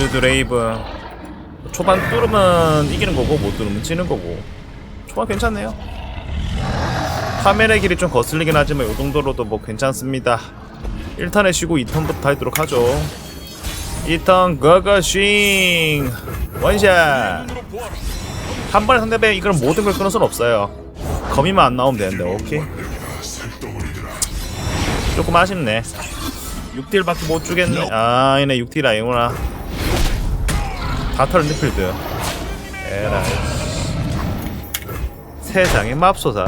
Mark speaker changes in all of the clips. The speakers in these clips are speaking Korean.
Speaker 1: 로즈 드레이브. 초반 뚫으면 이기는 거고 못 뚫으면 지는 거고. 초반 괜찮네요. 카멜의 길이 좀 거슬리긴 하지만 이 정도로도 뭐 괜찮습니다. 1턴에 쉬고 2턴부터 하도록 하죠. 2턴 거거싱 원샷. 한 번에 상대방이 이걸 모든 걸 끊을 순 없어요. 거미만 안 나오면 되는데 오케이. 조금 아쉽네. 6딜밖에 못 주겠네. 아 얘네 6딜 아니구나 다 털었네 필드 에라이. 세상에 맙소사.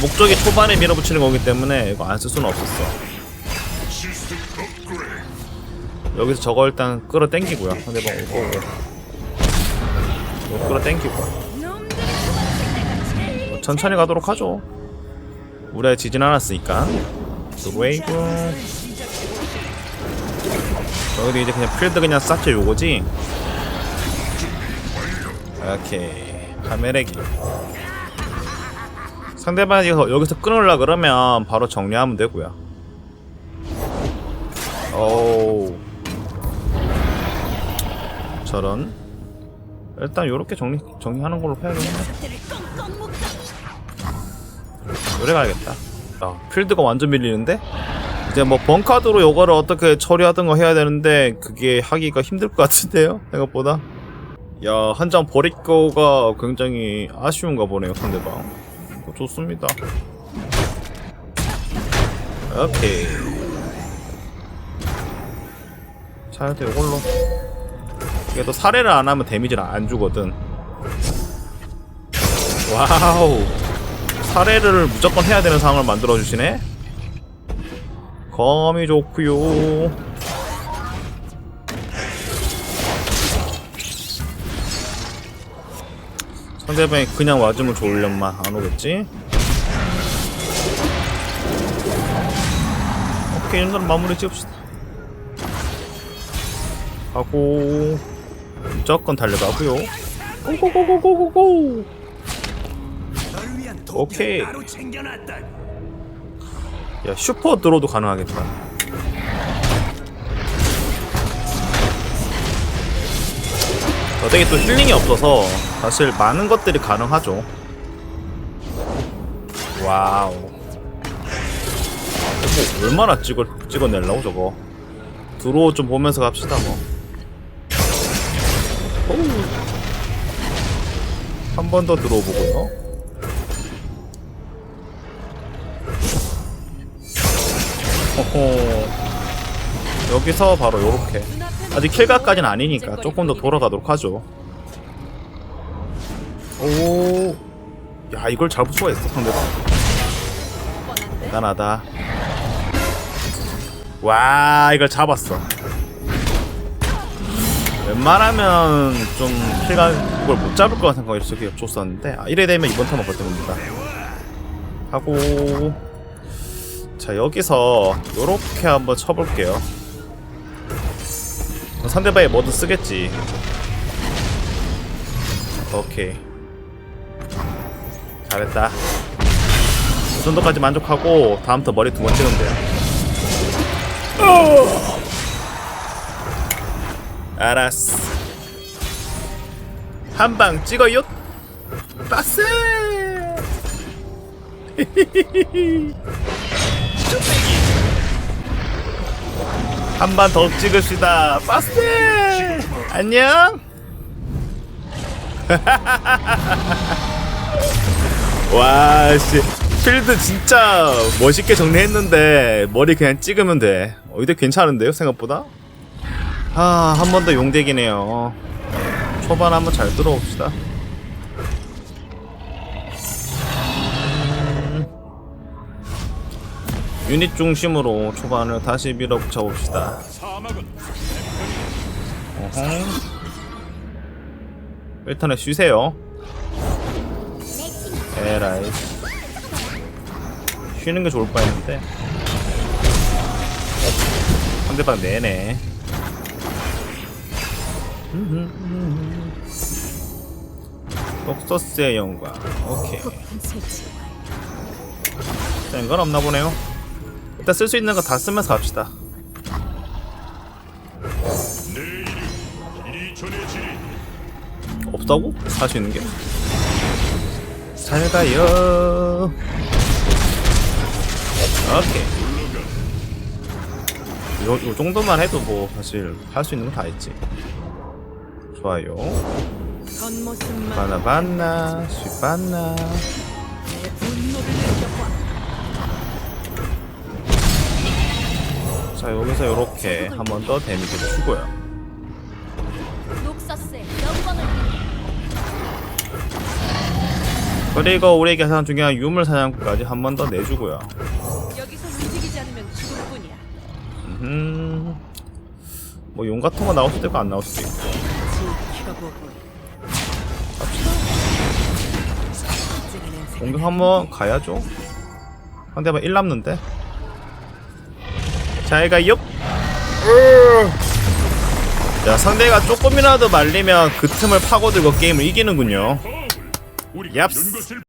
Speaker 1: 목적이 초반에 밀어붙이는 거기 때문에 이거 안 쓸 수는 없었어. 여기서 저거 일단 끌어당기고요. 상대방 오고 이거 끌어당기고. 뭐 천천히 가도록 하죠. 우리가 지진 않았으니까. 드웨이브 여기도 이제 그냥 필드 그냥 싹죠 요거지? 오케이. 카메레기 상대방이 여기서- 여기서 끊으려 그러면 바로 정리하면 되고요. 오 저런. 일단 요렇게 정리 정리하는 걸로 해야겠네. 노래 가야겠다. 아 필드가 완전 밀리는데 이제 뭐 번카드로 요거를 어떻게 처리하든가 해야 되는데 그게 하기가 힘들 것 같은데요? 생각보다. 야 한 장 버리거가 굉장히 아쉬운가 보네요 상대방. 이거 좋습니다. 오케이. 자 일단 이걸로. 이게 또 살해를 안 하면 데미지를 안 주거든. 와우. 살해를 무조건 해야 되는 상황을 만들어 주시네 감이 좋구요. 상대방이 그냥 와주면 좋으련만 안 오겠지? 오케이 이 정도는 마무리 지읍시다. 하고 무조건 달려가고요. 고고고고고고고! 오케이 야 슈퍼 드로도 가능하겠다. 어떻게 또 힐링이 없어서 사실 많은 것들이 가능하죠. 와우. 뭐 얼마나 찍어, 찍어내려고 저거? 드로우 좀 보면서 갑시다 뭐. 한 번 더 들어보고요 호호 여기서 바로 요렇게. 아직 킬각까지는 아니니까 조금 더 돌아가도록 하죠. 오, 야 이걸 수가 있어 상대방. 대단하다. 와 이걸 잡았어. 웬만하면 좀 킬각 이걸 못 잡을 거라 생각이 저기 줬었는데 아, 이래 되면 이번 턴만 버텨봅니다. 하고 자 여기서 요렇게 한번 쳐볼게요. 상대방이 뭐든 쓰겠지. 오케이. 잘했다. 이 정도까지 만족하고 다음부터 머리 두 번 찍으면 돼요. 알았어. 한 방 찍어요. 빠세 한 번 더 찍읍시다. 빠세 안녕! 와 씨. 필드 진짜 멋있게 정리했는데 머리 그냥 찍으면 돼. 어, 이대 괜찮은데요 생각보다? 아 한 번 더 용대기네요. 초반 한번 잘 들어봅시다 유닛 중심으로 초반을 다시 밀어붙여 봅시다. 어허. 일단은 쉬세요. 에라이. 쉬는 게 좋을 뻔했는데. 상대방 내네 녹서스의 영광. 오케이. 센건 없나 보네요 일단 쓸 수 있는 거 다 쓰면서 갑시다 없다고? 할 수 있는 게? 살가요. 오케이 요, 요 정도만 해도 뭐 사실 할 수 있는 거다 있지. 좋아요 바나 바나 슈바나 자 여기서 요렇게 한 번 더 데미지를 주고요.
Speaker 2: 녹서스의 영광을
Speaker 1: 그리고 우리에게 가장 중요한 유물 사냥까지 한 번 더 내주고요.
Speaker 3: 여기서 움직이지 않으면 죽을 뿐이야.
Speaker 1: 음, 뭐용 같은 거 나올 수도 있고 안 나올 수도 있고.
Speaker 3: 지켜보고.
Speaker 1: 공격 한번 가야죠. 상대방 1 남는데. 잘 가요. 자 상대가 조금이라도 말리면 그 틈을 파고들고 게임을 이기는군요. 얍스.